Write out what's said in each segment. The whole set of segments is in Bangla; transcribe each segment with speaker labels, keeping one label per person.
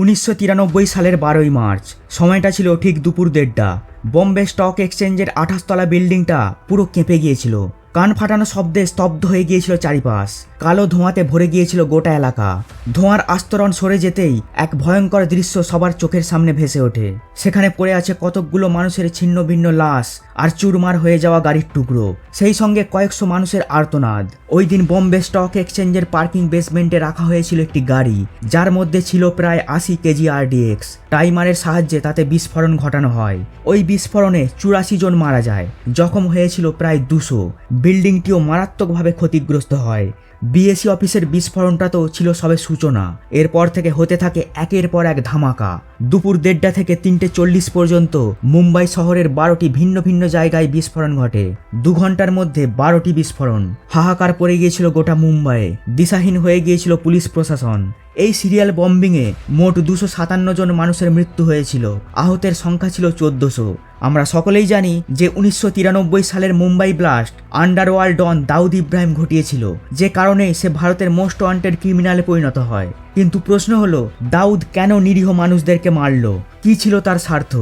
Speaker 1: উনিশশো তিরানব্বই সালের বারোই মার্চ। সময়টা ছিল ঠিক দুপুর দেড়টা। বম্বে স্টক এক্সচেঞ্জের আঠাশতলা বিল্ডিংটা পুরো কেঁপে গিয়েছিল। কান ফাটানো শব্দে স্তব্ধ হয়ে গিয়েছিল চারিপাশ। কালো ধোঁয়াতে ভরে গিয়েছিল গোটা এলাকা। ধোঁয়ার আস্তরণ সরে যেতেই এক ভয়ঙ্কর দৃশ্য সবার চোখের সামনে ভেসে ওঠে। সেখানে পড়ে আছে কতকগুলো মানুষের ছিন্ন ভিন্ন লাশ আর চুরমার হয়ে যাওয়া গাড়ির টুকরো। সেই সঙ্গে কয়েকশো মানুষের আর্তনাদ। ওই দিন বম্বে স্টক এক্সচেঞ্জের পার্কিং বেসমেন্টে রাখা হয়েছিল একটি গাড়ি, যার মধ্যে ছিল প্রায় আশি কেজি আরডিএক্স। টাইমারের সাহায্যে তাতে বিস্ফোরণ ঘটানো হয়। ওই বিস্ফোরণে চুরাশি জন মারা যায়। জখম হয়েছিল প্রায় দুশো। বিল্ডিংটিও মারাত্মকভাবে ক্ষতিগ্রস্ত হয়। বিএসসি অফিসের বিস্ফোরণটা তো ছিল সবে সূচনা। এরপর থেকে হতে থাকে একের পর এক ধামাকা। দুপুর দেড়টা থেকে তিনটে চল্লিশ পর্যন্ত মুম্বাই শহরের বারোটি ভিন্ন ভিন্ন জায়গায় বিস্ফোরণ ঘটে। দু ঘণ্টার মধ্যে বারোটি বিস্ফোরণ। হাহাকার পড়ে গিয়েছিল গোটা মুম্বাইয়ে। দিশাহীন হয়ে গিয়েছিল পুলিশ প্রশাসন। এই সিরিয়াল বম্বিংয়ে মোট দুশো সাতান্ন জন মানুষের মৃত্যু হয়েছিল। আহতের সংখ্যা ছিল চোদ্দশো। আমরা সকলেই জানি যে উনিশশো তিরানব্বই সালের Mumbai blast underworld don Dawood Ibrahim ঘটিয়েছিল, যে কারণে সে ভারতের মোস্ট ওয়ান্টেড ক্রিমিনালে পরিণত হয়। কিন্তু প্রশ্ন হলো, দাউদ কেন নিরীহ মানুষদেরকে মারল? কি ছিল তার স্বার্থ?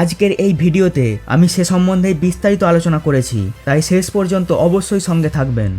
Speaker 1: আজকের এই ভিডিওতে আমি সে সম্বন্ধে বিস্তারিত আলোচনা করেছি, তাই শেষ পর্যন্ত অবশ্যই সঙ্গে থাকবেন।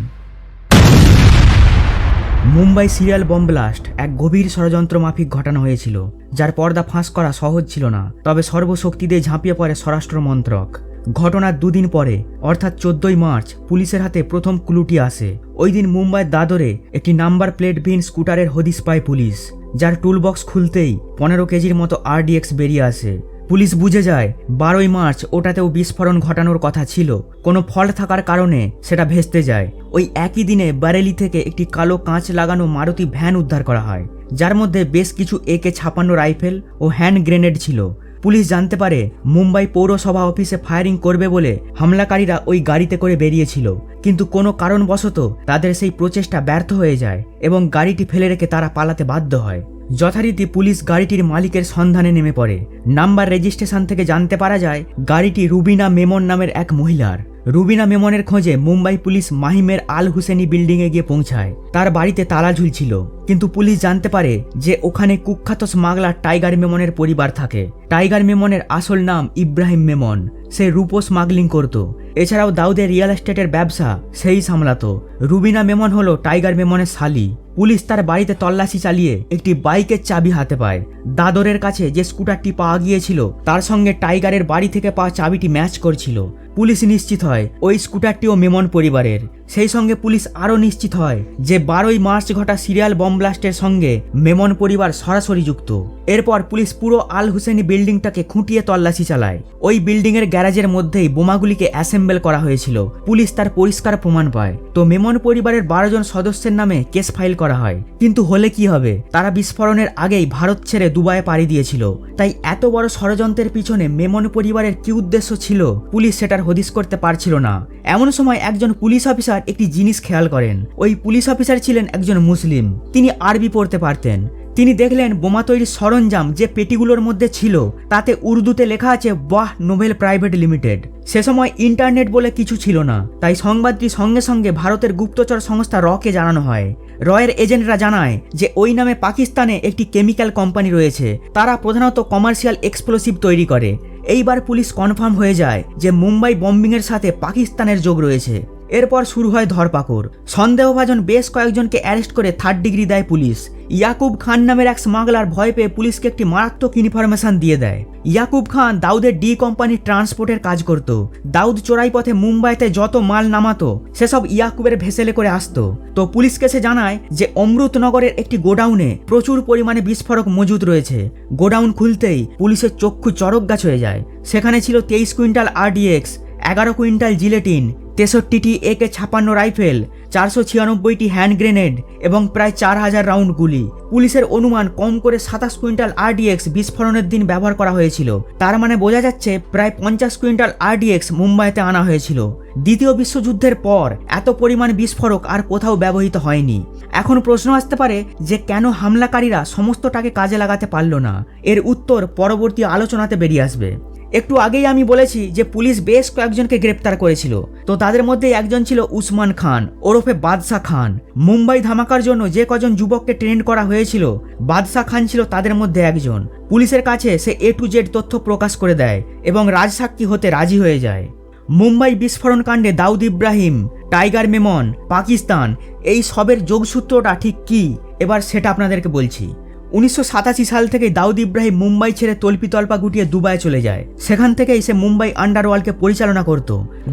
Speaker 1: মুম্বাই সিরিয়াল বম ব্লাস্ট, এক গভীর ষড়যন্ত্র মাফিক ঘটানো হয়েছিল, যার পর্দা ফাঁস করা সহজ ছিল না, তবে সর্বশক্তি দিয়ে ঝাঁপিয়ে পড়ে স্বরাষ্ট্র মন্ত্রক। ঘটনার দুদিন পরে, অর্থাৎ চোদ্দই মার্চ, পুলিশের হাতে প্রথম ক্লুটি আসে। ওই দিন মুম্বাইয়ের দাদরে একটি নাম্বার প্লেট প্লেটবিহীন স্কুটারের হদিস পায় পুলিশ, যার টুলবক্স খুলতেই পনেরো কেজির মতো আরডিএক্স বেরিয়ে আসে। পুলিশ বুঝে যায়, বারোই মার্চ ওটাতেও বিস্ফোরণ ঘটানোর কথা ছিল। কোনো ফল্ট থাকার কারণে সেটা ভেস্তে যায়। ওই একই দিনে বারেলি থেকে একটি কালো কাঁচ লাগানো মারুতি ভ্যান উদ্ধার করা হয়। যার মধ্যে বেশ কিছু একে ছাপান্ন রাইফেল ও হ্যান্ড গ্রেনেড ছিল। পুলিশ জানতে পারে, মুম্বাই পৌরসভা অফিসে ফায়ারিং করবে বলে হামলাকারীরা ওই গাড়িতে করে বেরিয়েছিল। কিন্তু কোনো কারণবশত তাদের সেই প্রচেষ্টা ব্যর্থ হয়ে যায় এবং গাড়িটি ফেলে রেখে তারা পালাতে বাধ্য হয়। যথারীতি পুলিশ গাড়িটির মালিকের সন্ধানে নেমে পড়ে। নাম্বার রেজিস্ট্রেশন থেকে জানতে পারা যায়, গাড়িটি রুবিনা মেমন নামের এক মহিলার। রুবিনা মেমনের খোঁজে মুম্বাই পুলিশ মাহিমের আল হুসেনি বিল্ডিংয়ে গিয়ে পৌঁছায়। তার বাড়িতে তালা ঝুলছিল। কিন্তু পুলিশ জানতে পারে যে ওখানে কুখ্যাত স্মাগলার টাইগার মেমনের পরিবার থাকে। টাইগার মেমনের আসল নাম ইব্রাহিম মেমন। সে রূপো স্মাগলিং করত। এছাড়াও দাউদের রিয়েল এস্টেটের ব্যবসা সেই সামলাতো। রুবিনা মেমন হলো টাইগার মেমনের শালি। পুলিশ তার বাড়িতে তল্লাশি চালিয়ে একটি বাইকের চাবি হাতে পায়। দাদরের কাছে যে স্কুটারটি পাওয়া গিয়েছিল, তার সঙ্গে টাইগারের বাড়ি থেকে পাওয়া চাবিটি ম্যাচ করছিল। পুলিশ নিশ্চিত হয়, ওই স্কুটারটিও মেমন পরিবারের। সেই সঙ্গে পুলিশ আরও নিশ্চিত হয় যে বারোই মার্চ ঘটা সিরিয়াল বম ব্লাস্টের সঙ্গে মেমন পরিবার সরাসরি যুক্ত। এরপর পুলিশ পুরো আল হুসেনি বিল্ডিংটাকে খুঁটিয়ে তল্লাশি চালায়। ওই বিল্ডিংয়ের গ্যারাজের মধ্যেই বোমাগুলিকে অ্যাসেম্বল করা হয়েছিল। পুলিশ তার পরিষ্কার প্রমাণ পায়। তো মেমন পরিবারের বারো জন সদস্যের নামে কেস ফাইল করা হয়। কিন্তু হলে কি হবে? তারা বিস্ফোরণের আগেই ভারত ছেড়ে দুবাইয়ে পাড়ি দিয়েছিল। তাই এত বড় ষড়যন্ত্রের পিছনে মেমন পরিবারের কি উদ্দেশ্য ছিল, পুলিশ সেটার হদিস করতে পারছিল না। এমন সময় একজন পুলিশ অফিসার একটি জিনিস খেয়াল করেন। ওই পুলিশ অফিসার ছিলেন একজন মুসলিম। তিনি আরবি পড়তে পারতেন। তিনি দেখলেন বোমা তৈরির সরঞ্জাম যে পেটিগুলোর মধ্যে ছিল, তাতে উর্দুতে লেখা আছে, বাহ নোভেল প্রাইভেট লিমিটেড। সে সময় ইন্টারনেট বলে কিছু ছিল না, তাই সংবাদটি সঙ্গে সঙ্গে ভারতের গুপ্তচর সংস্থা রকে জানানো হয়। রয়ের এজেন্টরা জানায় যে, ওই নামে পাকিস্তানে একটি কেমিক্যাল কোম্পানি রয়েছে, তারা প্রধানত কমার্শিয়াল এক্সপ্লোসিভ তৈরি করে। এইবার পুলিশ কনফার্ম হয়ে যায় যে, মুম্বাই বম্বিংয়ের সাথে পাকিস্তানের যোগ রয়েছে। এরপর শুরু হয় ধরপাকড়। সন্দেহভাজন বেশ কয়েকজনকে অ্যারেস্ট করে থার্ড ডিগ্রি দেয় পুলিশ। ইয়াকুব খান নামের এক স্মাগলার ভয় পেয়ে পুলিশকে একটি মারাত্মক ইনফরমেশন দিয়ে দেয়। ইয়াকুব খান দাউদের ডি কোম্পানির ট্রান্সপোর্টের কাজ করত। দাউদ চোরাই পথে মুম্বাইতে যত মাল নামাতো, সেসব ইয়াকুবের ভেসেলে করে আসতো। তো পুলিশকে সে জানায় যে, অমৃতনগরের একটি গোডাউনে প্রচুর পরিমাণে বিস্ফোরক মজুদ রয়েছে। গোডাউন খুলতেই পুলিশের চক্ষু চরক গাছ হয়ে যায়। সেখানে ছিল তেইশ কুইন্টাল আরডিএক্স, এগারো কুইন্টাল জিলেটিন তেষট্টিটি একে ছাপান্ন রাইফেল, চারশো ছিয়ানব্বইটি হ্যান্ড গ্রেনেড এবং প্রায় চার হাজার রাউন্ড গুলি। পুলিশের অনুমান কম করে সাতাশ কুইন্টাল আরডিএক্স বিস্ফোরণের দিন ব্যবহার করা হয়েছিল। তার মানে বোঝা যাচ্ছে প্রায় পঞ্চাশ কুইন্টাল আরডিএক্স মুম্বাইতে আনা হয়েছিল। দ্বিতীয় বিশ্বযুদ্ধের পর এত পরিমাণ বিস্ফোরক আর কোথাও ব্যবহৃত হয়নি। এখন প্রশ্ন আসতে পারে যে কেন হামলাকারীরা সমস্তটাকে কাজে লাগাতে পারল না? এর উত্তর পরবর্তী আলোচনাতে বেরিয়ে আসবে। একটু আগেই আমি বলেছি যে পুলিশ বেশ কয়েকজনকে গ্রেপ্তার করেছিল। তো তাদের মধ্যে একজন ছিল উসমান খান, ওরফে বাদশাহ খান। মুম্বাই ধামাকার জন্য যে কজন যুবককে ট্রেন্ড করা হয়েছিল, বাদশাহ খান ছিল তাদের মধ্যে একজন। পুলিশের কাছে সে এ টু জেড তথ্য প্রকাশ করে দেয় এবং রাজসাক্ষী হতে রাজি হয়ে যায়। মুম্বাই বিস্ফোরণ কাণ্ডে দাউদ ইব্রাহিম, টাইগার মেমন, পাকিস্তান, এই সবের যোগসূত্রটা ঠিক কি? এবার সেটা আপনাদেরকে বলছি। উনিশশো সাতাশি সাল থেকে দাউদ ইব্রাহিম মুম্বাই ছেড়ে তল্পিতল্পা গুটিয়ে দুবাই চলে যায়। সেখান থেকেই সে মুম্বাই আন্ডারওয়ার্ল্ডকে পরিচালনা করত।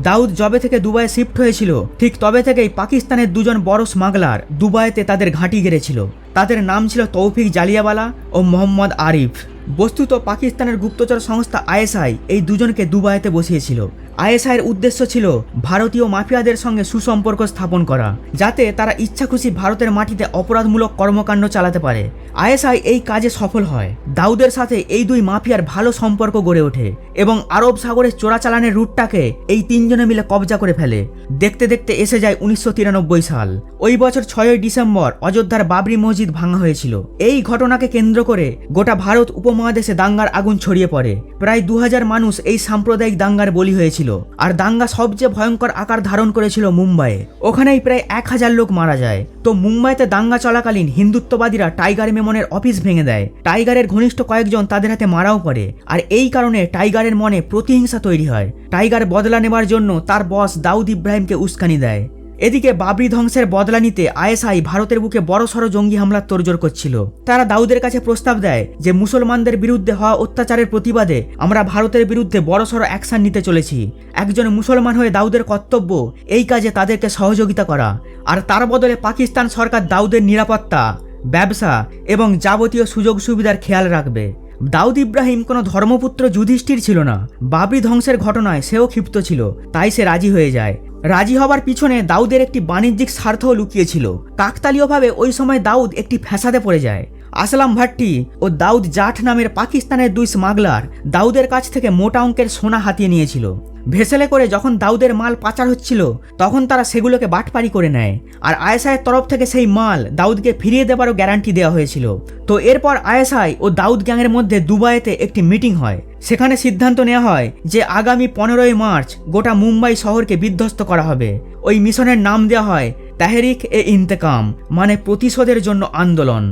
Speaker 1: দাউদ জবে থেকে দুবাইয়ে শিফট হয়েছিল, ঠিক তবে থেকেই পাকিস্তানের দুজন বড় স্মাগলার দুবাইতে তাদের ঘাঁটি গেড়েছিল। তাদের নাম ছিল তৌফিক জালিয়াওয়ালা ও মোহাম্মদ আরিফ। বস্তুত পাকিস্তানের গুপ্তচর সংস্থা আইএসআই এই দুজনকে দুবাইতে বসিয়েছিল। আইএসআইয়ের উদ্দেশ্য ছিল ভারতীয় মাফিয়াদের সঙ্গে সুসম্পর্ক স্থাপন করা, যাতে তারা ইচ্ছা খুশি ভারতের মাটিতে অপরাধমূলক কর্মকাণ্ড চালাতে পারে। আইএসআই এই কাজে সফল হয়। দাউদের সাথে এই দুই মাফিয়ার ভালো সম্পর্ক গড়ে ওঠে এবং আরব সাগরে চোরাচালানের রুটটাকে এই তিনজনে মিলে কবজা করে ফেলে। দেখতে দেখতে এসে যায় উনিশশো তিরানব্বই সাল। ওই বছর ছয়ই ডিসেম্বর অযোধ্যার বাবরি মসজিদ ভাঙা হয়েছিল। এই ঘটনাকে কেন্দ্র করে গোটা ভারত উপমহাদেশে দাঙ্গার আগুন ছড়িয়ে পড়ে। প্রায় দু হাজার মানুষ এই সাম্প্রদায়িক দাঙ্গার বলি হয়েছিল। আর দাঙ্গা সবচেয়ে ভয়ঙ্কর আকার ধারণ করেছিল মুম্বাইয়ে। ওখানেই প্রায় এক হাজার লোক মারা যায়। তো মুম্বাইতে দাঙ্গা চলাকালীন হিন্দুত্ববাদীরা টাইগার মেমনের অফিস ভেঙে দেয়। টাইগারের ঘনিষ্ঠ কয়েকজন তাদের হাতে মারাও পড়ে। আর এই কারণে টাইগারের মনে প্রতিহিংসা তৈরি হয়। টাইগার বদলা নেবার জন্য তার বস দাউদ ইব্রাহিমকে উস্কানি দেয়। এদিকে বাবরি ধ্বংসের বদলা নিতে আইএসআই ভারতের বুকে বড়সড় জঙ্গি হামলার তোড়জোড় করছিল। তারা দাউদের কাছে প্রস্তাব দেয় যে, মুসলমানদের বিরুদ্ধে হওয়া অত্যাচারের প্রতিবাদে আমরা ভারতের বিরুদ্ধে বড়সড় অ্যাকশন নিতে চলেছি। একজন মুসলমান হয়ে দাউদের কর্তব্য এই কাজে তাদেরকে সহযোগিতা করা। আর তার বদলে পাকিস্তান সরকার দাউদের নিরাপত্তা, ব্যবসা এবং যাবতীয় সুযোগ সুবিধার খেয়াল রাখবে। দাউদ ইব্রাহিম কোনো ধর্মপুত্র যুধিষ্ঠির ছিল না। বাবরি ধ্বংসের ঘটনায় সেও ক্ষিপ্ত ছিল, তাই সে রাজি হয়ে যায়। রাজি হবার পিছনে দাউদের একটি বাণিজ্যিক স্বার্থও লুকিয়েছিল। কাকতালীয়ভাবে ওই সময় দাউদ একটি ফ্যাসাদে পড়ে যায়। আসলাম ভাট্টি ও দাউদ জাঠ নামের পাকিস্তানের দুই স্মাগলার দাউদের কাছ থেকে মোটা অঙ্কের সোনা হাতিয়ে নিয়েছিল। ভেসেলে করে যখন দাউদের মাল পাচার হচ্ছিল, তখন তারা সেগুলোকে বাটপারি করে নেয় আর আইএসআইয়ের তরফ থেকে সেই মাল দাউদকে ফিরিয়ে দেবারও গ্যারান্টি দেওয়া হয়েছিল। তো এরপর আইএসআই ও দাউদ গ্যাংয়ের মধ্যে দুবাইতে একটি মিটিং হয়। সেখানে সিদ্ধান্ত নেওয়া হয় যে আগামী পনেরোই মার্চ গোটা মুম্বাই শহরকে বিধ্বস্ত করা হবে। ওই মিশনের নাম দেওয়া হয় তাহেরিক এ ইন্তেকাম মানে প্রতিশোধের জন্য আন্দোলন।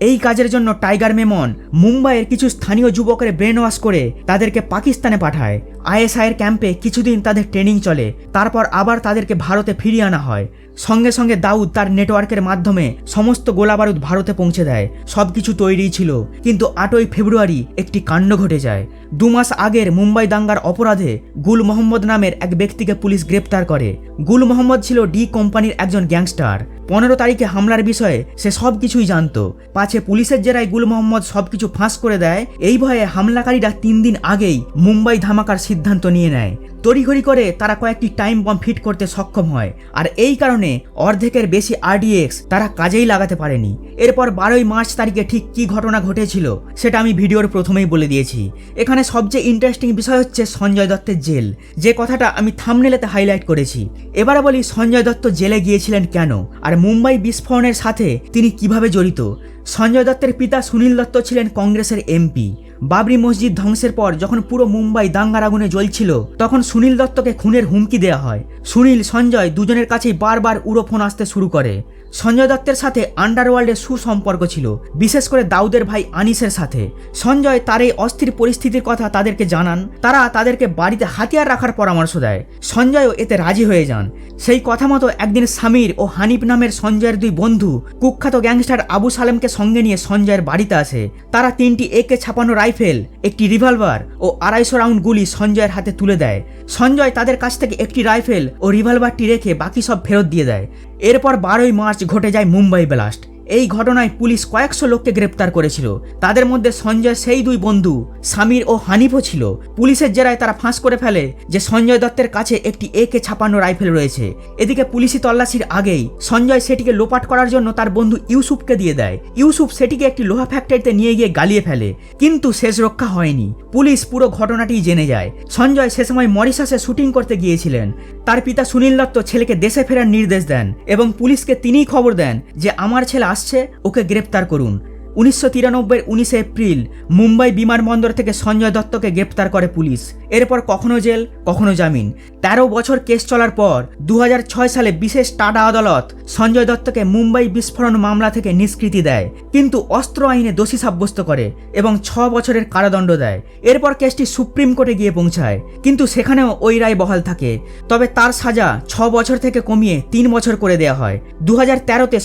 Speaker 1: এই কাজের জন্য টাইগার মেমন মুম্বাইয়ের কিছু স্থানীয় যুবকের ব্রেন ওয়াশ করে তাদেরকে পাকিস্তানে পাঠায়। আইএসআইয়ের ক্যাম্পে কিছুদিন তাদের ট্রেনিং চলে, তারপর আবার তাদেরকে ভারতে ফিরিয়ে আনা হয়। সঙ্গে সঙ্গে দাউদ তার নেটওয়ার্কের মাধ্যমে সমস্ত গোলাবারুদ ভারতে পৌঁছে দেয়। সব কিছু তৈরিই ছিল, কিন্তু আটই ফেব্রুয়ারি একটি কাণ্ড ঘটে যায়। দু মাস আগের মুম্বাই দাঙ্গার অপরাধে গুল মোহাম্মদ নামের এক ব্যক্তিকে পুলিশ গ্রেপ্তার করে। গুল মোহাম্মদ ছিল ডি কোম্পানির একজন গ্যাংস্টার। পনেরো তারিখে হামলার বিষয়ে সে সব কিছুই জানতো। পাছে পুলিশের জেরায় গুল মোহাম্মদ সব কিছু ফাঁস করে দেয়। এই ভয়ে হামলাকারীরা তিন দিন আগেই মুম্বাই ধামাকার সিদ্ধান্ত নিয়ে নেয়। তড়িঘড়ি করে তারা কয়েকটি টাইম বম ফিট করতে সক্ষম হয়। আর এই কারণে অর্ধেকের বেশি আরডিএক্স তারা কাজেই লাগাতে পারেনি। এরপর বারোই মার্চ তারিখে ঠিক কী ঘটনা ঘটেছিল, সেটা আমি ভিডিওর প্রথমেই বলে দিয়েছি। এখানে সবচেয়ে ইন্টারেস্টিং বিষয় হচ্ছে সঞ্জয় দত্তের জেল। যে কথাটা আমি থামনেলেতে হাইলাইট করেছি। এবারে বলি, সঞ্জয় দত্ত জেলে গিয়েছিলেন কেন? আর মুম্বাই বিস্ফোরণের সাথে তিনি কীভাবে জড়িত? সঞ্জয় দত্তের পিতা সুনীল দত্ত ছিলেন কংগ্রেসের এমপি। বাবরি মসজিদ ধ্বংসের পর যখন পুরো মুম্বাই দাঙ্গার আগুনে জ্বলছিল, তখন সুনীল দত্তকে খুনের হুমকি দেওয়া হয়। সুনীল, সঞ্জয় দুজনের কাছেই বারবার উড়ো ফোন আসতে শুরু করে। সঞ্জয় দত্তের সাথে আন্ডারওয়ার্ল্ডের সুসম্পর্ক ছিল, বিশেষ করে দাউদের ভাই আনিসের সাথে। সঞ্জয় তার এই অস্থির পরিস্থিতির কথা তাদেরকে জানান, তারা তাদেরকে বাড়িতে হাতিয়ার রাখার পরামর্শ দেয়। সঞ্জয়ও এতে রাজি হয়ে যান। সেই কথা মতো একদিন সামির ও হানিফ নামের সঞ্জয়ের দুই বন্ধু, কুখ্যাত গ্যাংস্টার আবু সালেমকে সঙ্গে নিয়ে সঞ্জয়ের বাড়িতে আসে। তারা তিনটি একে ছাপানো রাইফেল, একটি রিভলভার ও আড়াইশো রাউন্ড গুলি সঞ্জয়ের হাতে তুলে দেয়। সঞ্জয় তাদের কাছ থেকে একটি রাইফেল ও রিভলভারটি রেখে বাকি সব ফেরত দিয়ে দেয়। এরপর বারোই মার্চ ঘটে যায় মুম্বাই ব্লাস্ট। এই ঘটনায় পুলিশ কয়েকশো লোককে গ্রেপ্তার করেছিল। তাদের মধ্যে সঞ্জয় সেই দুই বন্ধু, সামির ও হানিফও ছিল। পুলিশের জেরায় তারা ফাঁস করে ফেলে যে সঞ্জয় দত্তের কাছে একটি একে ছাপান্ন রাইফেল রয়েছে। এদিকে পুলিশি তল্লাশির আগেই সঞ্জয় সেটিকে লোপাট করার জন্য তার বন্ধু ইউসুফকে দিয়ে দেয়। ইউসুফ সেটিকে একটি লোহা ফ্যাক্টরিতে নিয়ে গিয়ে গালিয়ে ফেলে, কিন্তু শেষ রক্ষা হয়নি। পুলিশ পুরো ঘটনাটি জেনে যায়। সঞ্জয় সে সময় মরিশাসে শুটিং করতে গিয়েছিলেন। তার পিতা সুনীল দত্ত ছেলেকে দেশে ফেরার নির্দেশ দেন এবং পুলিশকে তিনিই খবর দেন যে আমার ছেলে আসছে, ওকে গ্রেপ্তার করুন। উনিশশো তিরানব্বই উনিশে এপ্রিল মুম্বাই বিমানবন্দর থেকে সঞ্জয় দত্তকে গ্রেপ্তার করে পুলিশ। এরপর কখনো জেল, কখনো জামিন। তেরো বছর কেস চলার পর দু হাজার ছয় সালে বিশেষ টাডা আদালত সঞ্জয় দত্তকে মুম্বাই বিস্ফোরণ মামলা থেকে নিষ্কৃতি দেয়, কিন্তু অস্ত্র আইনে দোষী সাব্যস্ত করে এবং ছ বছরের কারাদণ্ড দেয়। এরপর কেসটি সুপ্রিম কোর্টে গিয়ে পৌঁছায়, কিন্তু সেখানেও ওই রায় বহাল থাকে। তবে তার সাজা ছ বছর থেকে কমিয়ে তিন বছর করে দেওয়া হয়। দু হাজার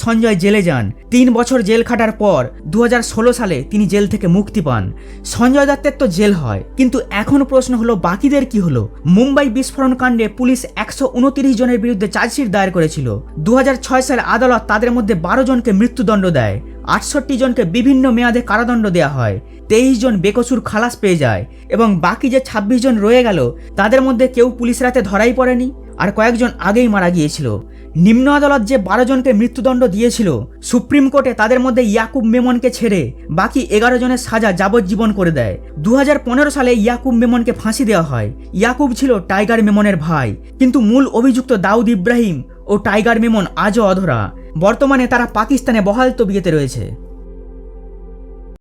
Speaker 1: সঞ্জয় জেলে যান। তিন বছর জেল খাটার পর দু হাজার ষোলো সালে তিনি জেল থেকে মুক্তি পান। সঞ্জয় দত্তের তো জেল হয়। কিন্তু এখন প্রশ্ন হলো, বাকিদের কি হলো? মুম্বাই বিস্ফোরণ কাণ্ডে পুলিশ একশো উনতিরিশ জনের বিরুদ্ধে চার্জশিট দায়ের করেছিল। দু হাজার ছয় সালে আদালত তাদের মধ্যে বারো জনকে মৃত্যুদণ্ড দেয়। আটষট্টি জনকে বিভিন্ন মেয়াদে কারাদণ্ড দেওয়া হয়। তেইশ জন বেকসুর খালাস পেয়ে যায়। এবং বাকি যে ছাব্বিশ জন রয়ে গেল, তাদের মধ্যে কেউ পুলিশ রাতে ধরাই পড়েনি। আর কয়েকজন আগেই মারা গিয়েছিল। নিম্ন আদালত যে বারো জনকে মৃত্যুদণ্ড দিয়েছিল, সুপ্রিম কোর্টে তাদের মধ্যে ইয়াকুব মেমনকে ছেড়ে বাকি এগারো জনের সাজা যাবজ্জীবন করে দেয়। দু হাজার পনেরো সালে ইয়াকুব মেমনকে ফাঁসি দেওয়া হয়। ইয়াকুব ছিল টাইগার মেমনের ভাই, কিন্তু মূল অভিযুক্ত দাউদ ইব্রাহিম ও টাইগার মেমন আজও অধরা। বর্তমানে তারা পাকিস্তানে বহাল তবিয়েতে রয়েছে।